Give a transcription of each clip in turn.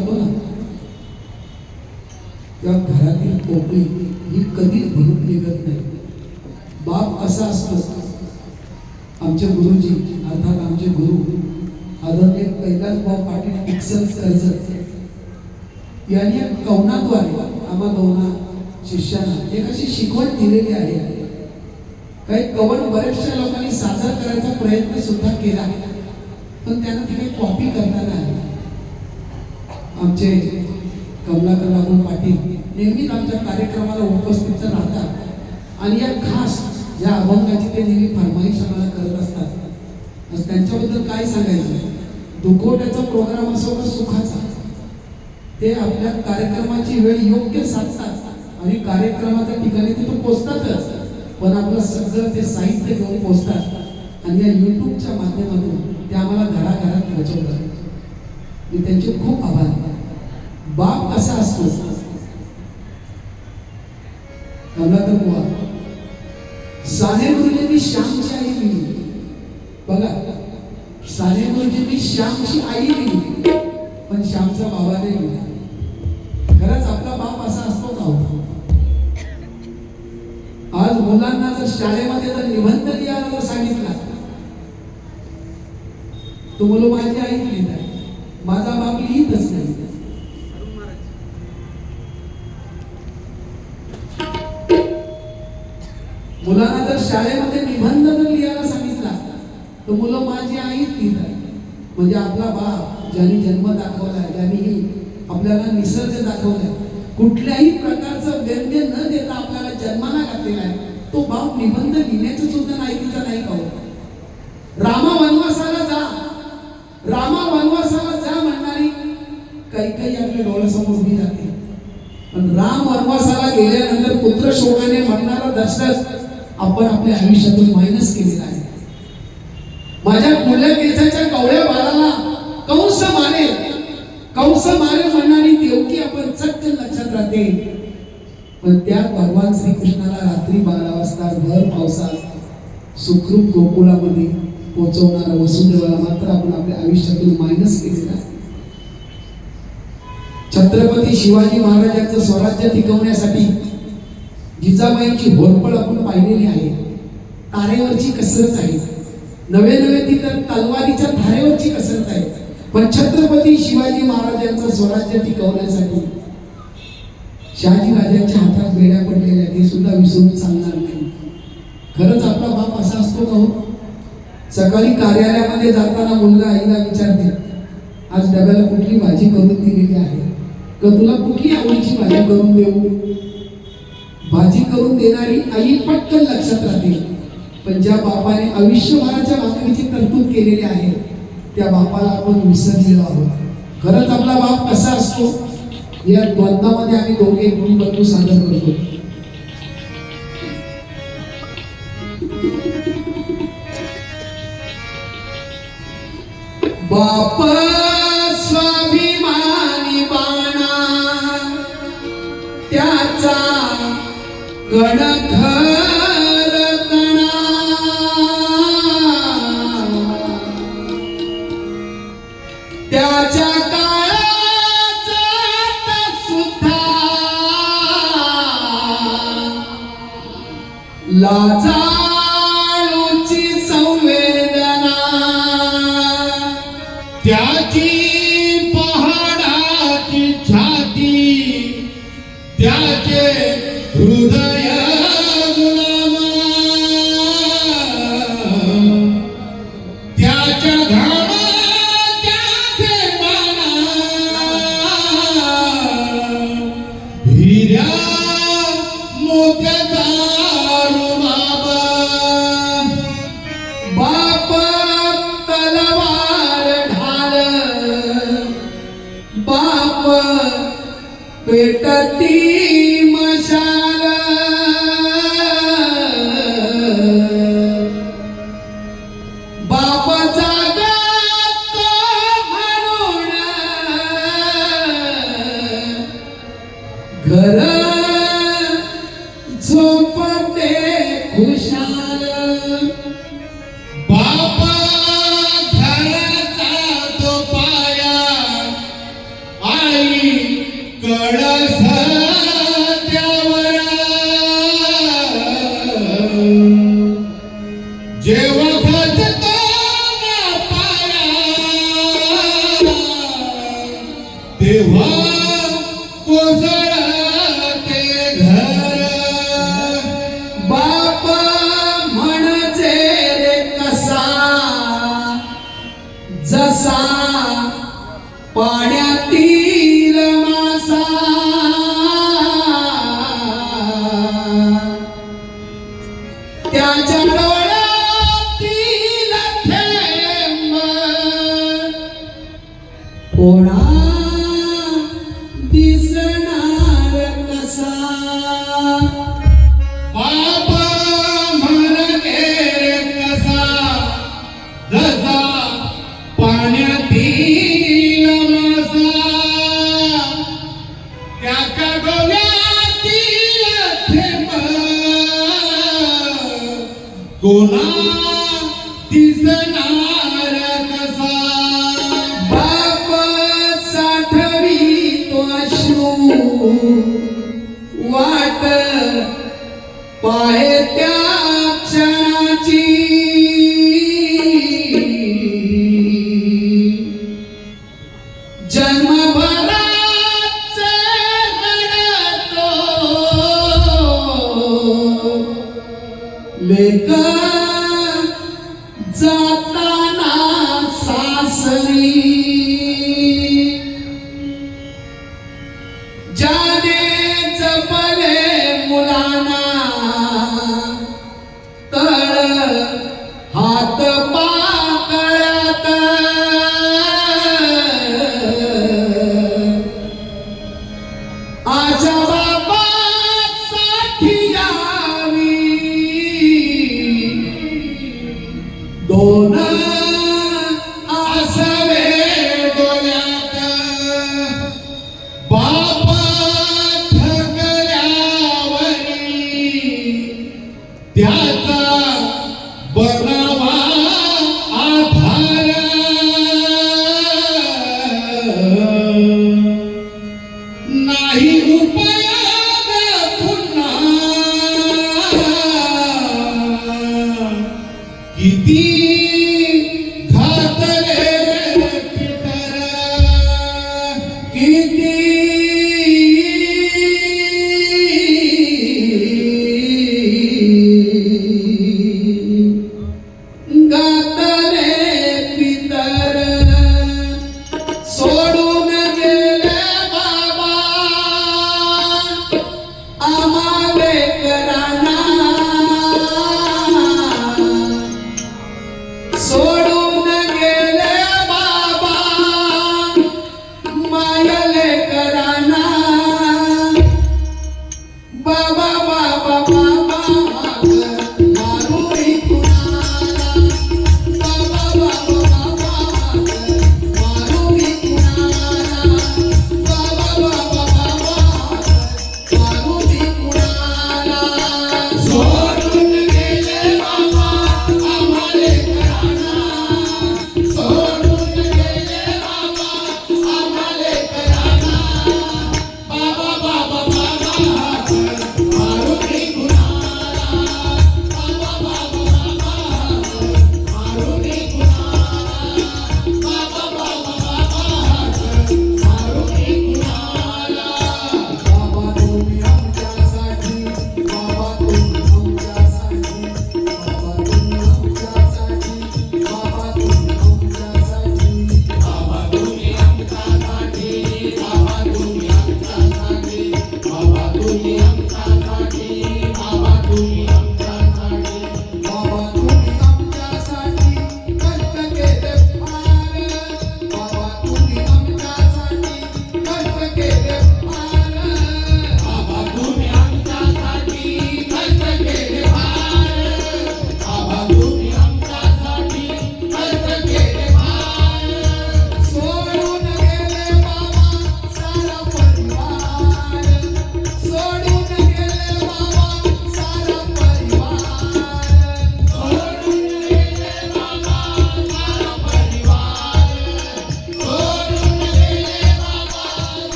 जातो ना त्या घरातील पोकळी ही कधीच भरून निघत नाही. बाप असा असतो? आमचे गुरुजी अर्थात आमचे गुरु आदरणीय कैलास भाऊ पाटील पिक्सल कर्जत यांनी कवनाद्वारे आम्हा दोना शिष्यांना एक अशी शिकवण दिलेली आहे. काही कवन बऱ्याचशा लोकांनी सादर करायचा प्रयत्न सुद्धा केला. पण त्यांना ती काही कॉपी करणार नाही आली. आमचे कमलाकर बाबू पाटील नेहमीच आमच्या कार्यक्रमाला उपस्थित राहतात. आणि या खास या अभंगाची ते नेहमी फरमाईश आम्हाला करत असतात. आज त्यांच्याबद्दल काय सांगायचं दुखवट्याचा प्रोग्राम असो का सुखाचा ते आपल्या कार्यक्रमाची वेळ योग्य साधतात. आणि कार्यक्रमाच्या ठिकाणी तिथं पोचतातच पण आपलं सगळं ते साहित्य घेऊन पोचतात. आणि या युट्यूबच्या माध्यमातून ते आम्हाला घराघरात पोहोचवतात मी त्यांचे खूप आभार. बाप कसा असतो. कमलाकर बुवा साने गुरुजींनी श्यामची आई लिहिली बघा साने गुरुजींनी श्यामची आई लिहिली पण श्यामचा बाबा नाही दिला खरंच आपला बाप असा असतोच आहोत आज मुलांना जर शाळेमध्ये जर निबंध लिहायला जर सांगितला तो मुलं माझी आई लिहित आहे माझा बाप लिहितच नाही. मुलांना जर शाळेमध्ये निबंध जर लिहायला सांगितला तर मुलं माझी आईच लिहित आहे म्हणजे आपला बाप ज्यांनी जन्म दाखवलाय ज्यांनी आपल्याला निसर्ग दाखवलाय कुठल्याही प्रकारचं व्यंग्य न देता आपल्याला जन्माला घातलेला आहे तो बाप निबंध लिहिण्याचं सुद्धा तिचा नाही का हो? रामा वनवासाला जा. रामा वनवासाला जा म्हणणारी काही काही आपल्या डोळ्यासमोर उभी जाते पण राम वनवासाला गेल्यानंतर पुत्र शोभाने म्हणणारा दशरथ आपण आपल्या आयुष्यातून मायनस केलेला आहे. माझ्या कुल्या केसाच्या कवळ्या बाळाला कंस मारे कंस मारे म्हणणारी देवकी आपण सत्य लक्षात राहते. पण त्यात भगवान श्रीकृष्णाला रात्री बारा वाजता भर पावसात सुखरूप गोकुळामध्ये पोहोचवणारा वसुदेवाला मात्र आपण आपल्या आयुष्यातून मायनस केलेला आहे. छत्रपती शिवाजी महाराजांचं स्वराज्य टिकवण्यासाठी जिजाबाईंची होरपळ आपण पाहिलेली आहे. तारेवरची कसरत आहे. नवे नवे ती तर तलवारीच्या धारेवरची कसरत आहे. पण छत्रपती शिवाजी महाराजांचं स्वराज्य टिकवण्यासाठी शहाजी राजांच्या हातात बेड्या पडलेल्या हे सुद्धा विसरून चालणार नाही. खरंच आपला बाप असा असतो का हो? सकाळी कार्यालयामध्ये जाताना मुलगा आईला विचारते आज डब्याला कुठली भाजी करून दिलेली आहे? का तुला कुठली आवडीची भाजी करून देऊ? भाजी करून देणारी आई पटकन लक्षात राहते. पण ज्या बापाने आयुष्यभराच्या भाकरीची तरतूद केलेली आहे त्या बापाला आपण विसरलेलो आहोत. खरंच आपला बाप कसा असतो? या द्वंद्वामध्ये आम्ही दोघे गुण बंधू सादर करतो. बाप स्वाभिमानी बाणा त्याचा त्याच्या काळाचा सुद्धा लाजाळूची 天狼 हात पाकळत. आजा बाबासाठी यावी. दोन आसवे डोळ्यात. बाप थकल्यावरी त्याचा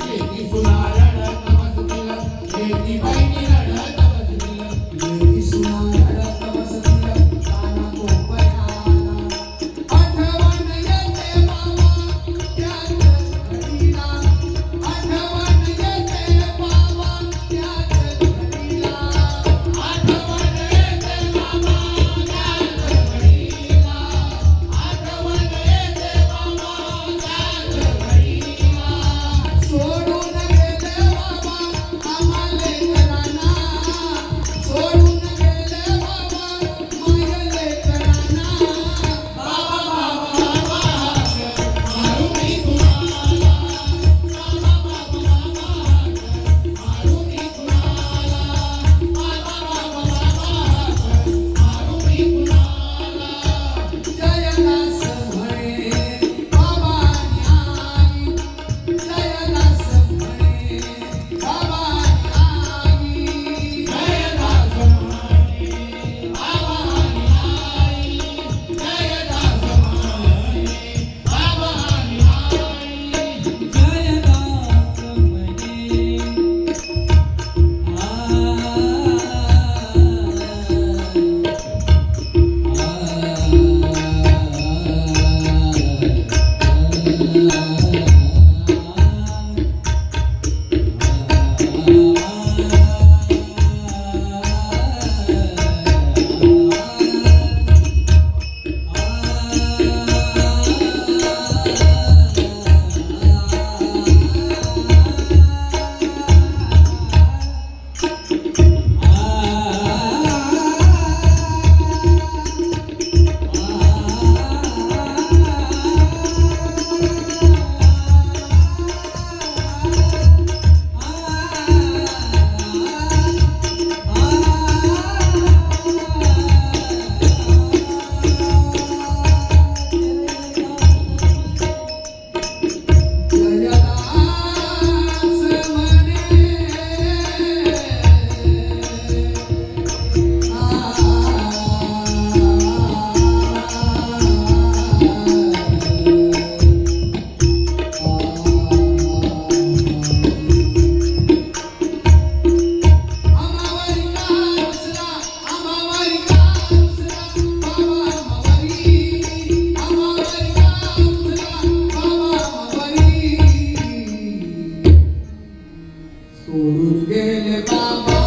电一分 করুন গেলে বাবা।